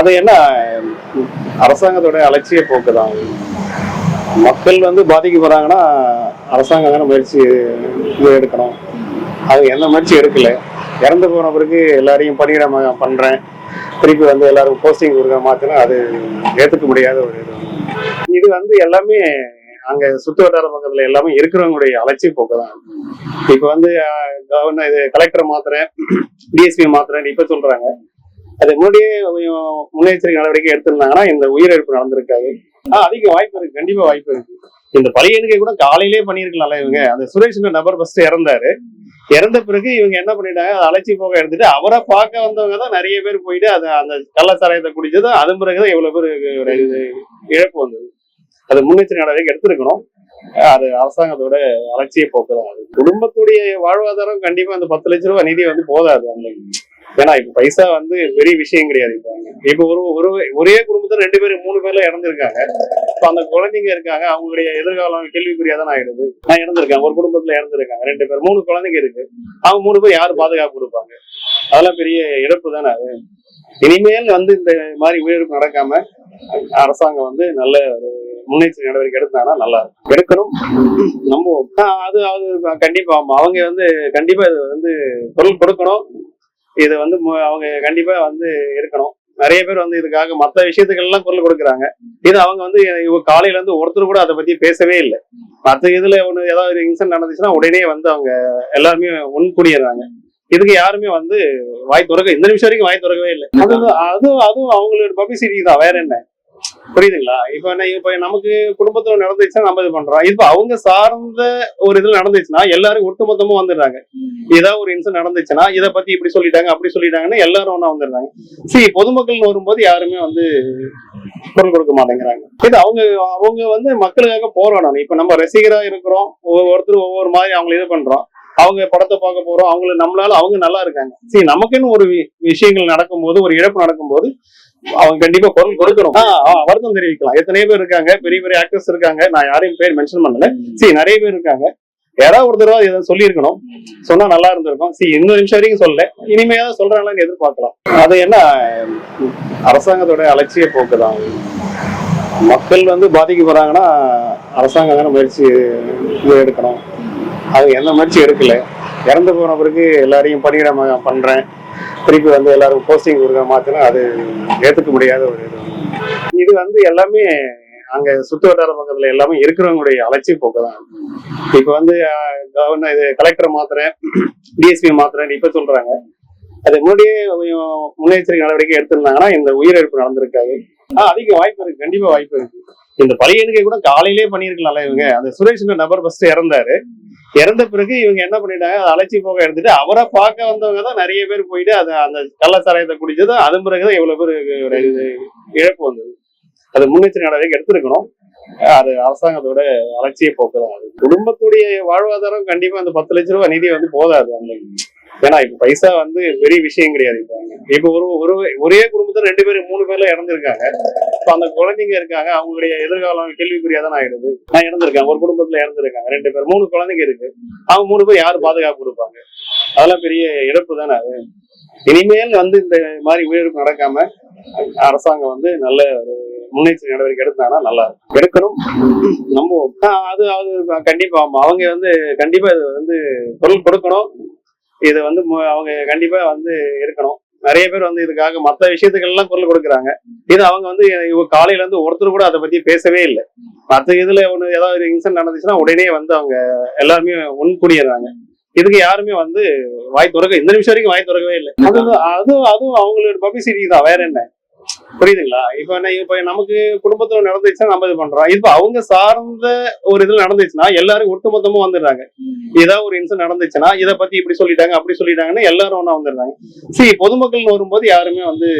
அது என்ன அரசாங்கத்தோட அலட்சிய போக்கு தான். மக்கள் வந்து பாதிக்கப்படுறாங்கன்னா அரசாங்கம் தானே முயற்சி இது எடுக்கணும். அது எந்த முயற்சி எடுக்கல. இறந்து போன பிறகு எல்லாரையும் பணியிட பண்ணுறேன் பண்றேன். திருப்பி வந்து எல்லாரும் போஸ்டிங் கொடுக்க மாத்தினா அது ஏத்துக்க முடியாத ஒரு இது. இது வந்து எல்லாமே அங்க சுத்து வட்டார பக்கத்துல எல்லாமே இருக்கிறவங்களுடைய அலட்சிய போக்கு தான். இப்ப வந்து கவர்னர் இது கலெக்டர் மாத்திரேன் டிஎஸ்பி மாத்திரேன் இப்ப சொல்றாங்க. அது முன்னாடியே முன்னெச்சரிக்கை நடவடிக்கை எடுத்திருந்தாங்கன்னா இந்த உயிரிழப்பு நடந்திருக்காது. ஆஹ் அதிக வாய்ப்பு இருக்கு. கண்டிப்பா வாய்ப்பு இருக்கு. இந்த பழைய எண்ணிக்கை கூட காலையிலேயே பண்ணிருக்கலாம்ல இவங்க. அந்த சுரேஷ் நபர் ஃபர்ஸ்ட் இறந்தாரு. இறந்த பிறகு இவங்க என்ன பண்ணிட்டாங்க? அழைச்சி போக எடுத்துட்டு அவரை பார்க்க வந்தவங்க தான் நிறைய பேர் போயிட்டு அது அந்த கள்ளச்சாராயத்தை குடிச்சதும் அதன் பிறகுதான் இவ்வளவு பேர் ஒரு இழப்பு வந்தது. அது முன்னெச்சரிக்கை நடவடிக்கை எடுத்திருக்கணும். அது அரசாங்கத்தோட அலட்சிய போக்குதான் அது. குடும்பத்துடைய வாழ்வாதாரம் கண்டிப்பா அந்த பத்து லட்ச ரூபாய் நிதி வந்து போதாது. அந்த ஏன்னா இப்ப பைசா வந்து பெரிய விஷயம் கிடையாது இப்ப. இப்ப ஒரு ஒரு ஒரே குடும்பத்துல ரெண்டு பேரும் மூணு பேர்ல இறந்திருக்காங்க இப்ப அந்த குழந்தைங்க இருக்காங்க அவங்களுடைய எதிர்காலம் கேள்விக்குறியா தான் ஆயிடுது. நான் இறந்திருக்கேன் ஒரு குடும்பத்துல இறந்திருக்காங்க ரெண்டு பேர் மூணு குழந்தைங்க இருக்கு. அவங்க மூணு பேர் யாரு பாதுகாப்பு கொடுப்பாங்க? அதெல்லாம் பெரிய இழப்பு தானே அது. இனிமேல் வந்து இந்த மாதிரி உயிரிழப்பு நடக்காம அரசாங்கம் வந்து நல்ல ஒரு முன்னெச்சரிக்கை நடவடிக்கை எடுத்தாங்கன்னா நல்லா இருக்கும். எடுக்கணும். நம்ம அது அது கண்டிப்பா ஆமா அவங்க வந்து கண்டிப்பா இது வந்து பொருள் கொடுக்கணும். இது வந்து அவங்க கண்டிப்பா வந்து இருக்கணும் நிறைய பேர் வந்து இதுக்காக மத்த விஷயத்துக்கு எல்லாம் குரல் கொடுக்குறாங்க. இது அவங்க வந்து காலையில இருந்து ஒருத்தர் கூட அதை பத்தி பேசவே இல்லை. மத்த இதுல ஒண்ணு ஏதாவது இன்சிடென்ட் நடந்துச்சுன்னா உடனே வந்து அவங்க எல்லாருமே முன்கூடிடுறாங்க இதுக்கு யாருமே வந்து வாய் திறக்க இந்த நிமிஷம் வரைக்கும் வாய் திறக்கவே இல்லை. அது அதுவும் அதுவும் அவங்களோட பப்ளிசிட்டி தான். வேற என்ன? புரியுதுங்களா? இப்ப என்ன இப்ப நமக்கு குடும்பத்துல நடந்துச்சுன்னா நம்ம இது பண்றோம். இப்ப அவங்க சார்ந்த ஒரு இதுல நடந்துச்சுன்னா எல்லாரும் ஒட்டுமொத்தமா வந்துடுறாங்க. ஏதாவது ஒரு இன்சிடென்ட் நடந்துச்சுன்னா இதை பத்தி இப்படி சொல்லிட்டாங்க அப்படி சொல்லிட்டாங்கன்னு எல்லாரும் ஒண்ணா வந்துடுறாங்க. சரி பொதுமக்கள் வரும்போது யாருமே வந்து குரல் கொடுக்க மாட்டேங்கிறாங்க. இது அவங்க அவங்க வந்து மக்களுக்காக போராடணும். இப்ப நம்ம ரசிகரா இருக்கிறோம். ஒவ்வொருத்தரும் ஒவ்வொரு மாதிரி அவங்களை இது பண்றோம். அவங்க படத்தை பார்க்க போறோம். அவங்கள நம்மளால அவங்க நல்லா இருக்காங்க. சரி நமக்குன்னு ஒரு விஷயங்கள் நடக்கும்போது ஒரு இழப்பு நடக்கும்போது அவங்க கண்டிப்பா குரல் கொடுக்கணும். வருத்தம் தெரிவிக்கலாம். எத்தனை பேர் இருக்காங்க. பெரிய பெரிய ஆக்டர்ஸ் இருக்காங்க. நான் யாரையும் பேர் மென்ஷன் பண்ணல. சரி நிறைய பேர் இருக்காங்க. யாராவது ஒரு தடவை இதை சொல்லியிருக்கணும். சொன்னா நல்லா இருந்திருக்கும். சரி இன்னொரு நிமிஷம் வரைக்கும் சொல்ல இனிமையாவது சொல்றாங்களான்னு எதிர்பார்க்கலாம். அது என்ன அரசாங்கத்தோட அலட்சிய போக்கு தான். மக்கள் வந்து பாதிக்கப்படுறாங்கன்னா அரசாங்கம் தானே முயற்சி எடுக்கணும். அது எந்த முயற்சி எடுக்கல. இறந்து போன பிறகு எல்லாரையும் பணியிட பண்றேன். திருப்பி வந்து எல்லாரும் போஸ்டிங் கொடுக்க மாத்தினா அது ஏத்துக்க முடியாத ஒரு இது. இது வந்து எல்லாமே அங்க சுத்து வட்டார பக்கத்துல எல்லாமே இருக்கிறவங்களுடைய அலட்சிய போக்கு தான். இப்ப வந்து கவர்னர் இது கலெக்டர் மாத்திரேன் டிஎஸ்பி மாத்திரேன் இப்ப சொல்றாங்க. அது முன்னாடியே கொஞ்சம் முன்னெச்சரிக்கை நடவடிக்கை எடுத்திருந்தாங்கன்னா இந்த உயிரிழப்பு நடந்திருக்காது. அதிக வாய்ப்பு இருக்கு கண்டிப்பா வாய்ப்பு இருக்கு. இந்த பழைய எண்ணிக்கை கூட காலையிலே பண்ணிருக்கலாம்ல இவங்க. அந்த சுரேஷ் நபர் ஃபர்ஸ்ட் இறந்தாரு. இறந்த பிறகு இவங்க என்ன பண்ணிட்டாங்க? அதை அழைச்சி போக எடுத்துட்டு அவரை பார்க்க வந்தவங்க தான் நிறைய பேர் போயிட்டு அது அந்த கள்ளச்சாராயத்தை குடிச்சது அதன் பிறகுதான் இவ்வளவு பேர் இழப்பு வந்தது. அது முன்னெச்சரிக்கை நடவடிக்கை எடுத்திருக்கணும். அது அரசாங்கத்தோட அலட்சிய போக்கு தான் அது குடும்பத்துடைய வாழ்வாதாரம் கண்டிப்பா அந்த பத்து லட்ச ரூபாய் நிதி வந்து போதாது அந்த ஏன்னா இப்ப பைசா வந்து பெரிய விஷயம் கிடையாது இப்ப. இப்ப ஒரு ஒரு ஒரே குடும்பத்துல ரெண்டு பேரும் மூணு பேர்ல இறந்திருக்காங்க. இப்ப அந்த குழந்தைங்க இருக்காங்க அவங்களுடைய எதிர்காலம் கேள்விக்குறியா தான் ஆயிடுது. நான் இறந்துருக்கேன் ஒரு குடும்பத்துல இறந்திருக்காங்க ரெண்டு பேர் மூணு குழந்தைங்க இருக்கு. அவங்க மூணு பேர் யாரு பாதுகாப்பு கொடுப்பாங்க? அதெல்லாம் பெரிய இழப்பு தானே அது. இனிமேல் வந்து இந்த மாதிரி உயிரிழப்பு நடக்காம அரசாங்கம் வந்து நல்ல ஒரு முன்னெச்சரிக்கை நடவடிக்கை எடுத்தாங்கன்னா நல்லா இருக்கும். எடுக்கணும். நம்ம அது அது கண்டிப்பா அவங்க வந்து கண்டிப்பா இது வந்து பொருள் கொடுக்கணும். இது வந்து அவங்க கண்டிப்பா வந்து இருக்கணும் நிறைய பேர் வந்து இதுக்காக மத்த விஷயத்துக்கு எல்லாம் குரல் கொடுக்குறாங்க. இது அவங்க வந்து இவங்க காலையில இருந்து ஒருத்தர் கூட அதை பத்தி பேசவே இல்லை. மத்த இதுல ஒண்ணு ஏதாவது இன்சிடென்ட் நடந்துச்சுன்னா உடனே வந்து அவங்க எல்லாருமே முன்கூடிடுறாங்க இதுக்கு யாருமே வந்து வாய் திறக்க இந்த நிமிஷம் வரைக்கும் வாய் திறக்கவே இல்லை. அது அதுவும் அதுவும் அவங்களோட பப்ளிசிட்டி தான். வேற என்ன? புரியுதுங்களா? இப்ப என்ன இப்ப நமக்கு குடும்பத்துல நடந்துச்சுன்னா நம்ம இது பண்றோம். இப்ப அவங்க சார்ந்த ஒரு இதுல நடந்துச்சுன்னா எல்லாரும் ஒட்டுமொத்தமா வந்துடுறாங்க. ஏதாவது ஒரு இன்சிடென்ட் நடந்துச்சுன்னா இதை பத்தி இப்படி சொல்லிட்டாங்க அப்படி சொல்லிட்டாங்கன்னு எல்லாரும் ஒண்ணா வந்துடுறாங்க. சரி பொதுமக்கள் வரும்போது யாருமே வந்து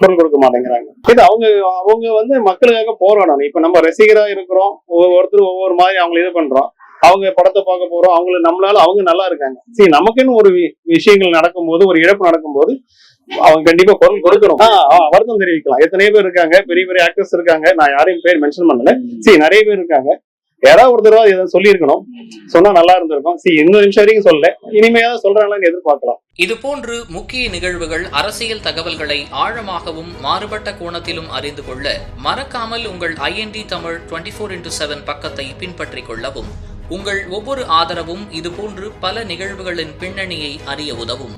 குரல் கொடுக்க மாட்டேங்கிறாங்க. இது அவங்க அவங்க வந்து மக்களுக்காக போராடணும். இப்ப நம்ம ரசிகரா இருக்கிறோம். ஒவ்வொருத்தரும் ஒவ்வொரு மாதிரி அவங்களை இது பண்றோம். அவங்க படத்தை பார்க்க போறோம். அவங்கள நம்மளால அவங்க நல்லா இருக்காங்க. சரி நமக்குன்னு ஒரு விஷயங்கள் நடக்கும்போது ஒரு இழப்பு நடக்கும்போது அவங்க கண்டிப்பா குரல் கொடுக்கணும். வருத்தம் தெரிவிக்கலாம். எத்தனை பேர் இருக்காங்க. பெரிய பெரிய ஆக்டர்ஸ் இருக்காங்க. நான் யாரையும் பேர் மென்ஷன் பண்ணல. சரி நிறைய பேர் இருக்காங்க. யாராவது ஒரு தடவை எதாவது சொல்லியிருக்கணும். சொன்னா நல்லா இருந்திருக்கும். சி இந்த நிமிஷம் வரைக்கும் சொல்லல. இனிமையாவது சொல்றாங்களான்னு எதிர்பார்க்கலாம். இதுபோன்று முக்கிய நிகழ்வுகள் அரசியல் தகவல்களை ஆழமாகவும் மாறுபட்ட கோணத்திலும் அறிந்து கொள்ள மறக்காமல் உங்கள் INT Tamil twenty four into seven பக்கத்தை பின்பற்றிக் கொள்ளவும். உங்கள் ஒவ்வொரு ஆதரவும் இதுபோன்று பல நிகழ்வுகளின் பின்னணியை அறிய உதவும்.